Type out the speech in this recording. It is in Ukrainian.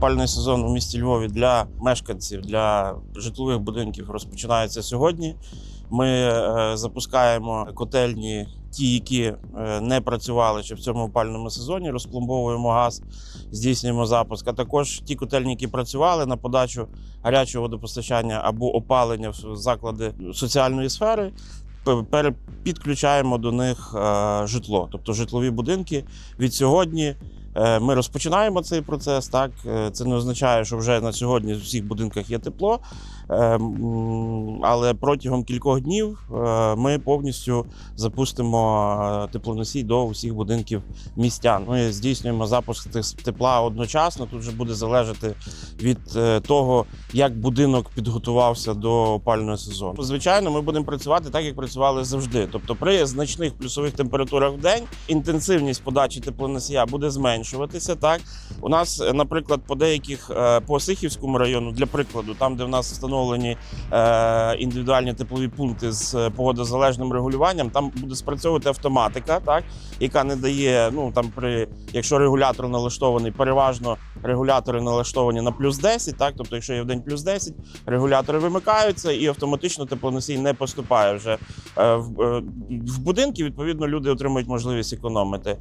опальний сезон у місті Львові для мешканців для житлових будинків розпочинається сьогодні. Ми е, запускаємо котельні, ті, які е, не працювали ще в цьому опальному сезоні. Розпломбовуємо газ, здійснюємо запуск. А також ті котельні, які працювали на подачу гарячого водопостачання або опалення в заклади соціальної сфери. Підключаємо до них е, житло, тобто житлові будинки. Від сьогодні ми розпочинаємо цей процес. Так Е, це не означає, що вже на сьогодні в всіх будинках є тепло. Е, м, Але протягом кількох днів е, ми повністю запустимо е, теплоносій до усіх будинків містян. Ми здійснюємо запуск тепла одночасно. Тут вже буде залежати від е, того, як будинок підготувався до опального сезону. Звичайно, ми будемо працювати так, як працювали завжди. Тобто, при значних плюсових температурах в день інтенсивність подачі теплоносія буде зменшуватися. Так у нас, наприклад, по деяких по Сихівському району, для прикладу, там, де в нас встановлені е, індивідуальні теплові пункти з е, погодозалежним регулюванням, там буде спрацьовувати автоматика, так яка не дає. Ну там при якщо регулятор налаштований, переважно регулятори налаштовані на плюс 10, так тобто, якщо є в день плюс 10, регулятори вимикаються і автоматично теплоносій не поступає вже е, в, в будинки. Відповідно, люди отримують можливість економити.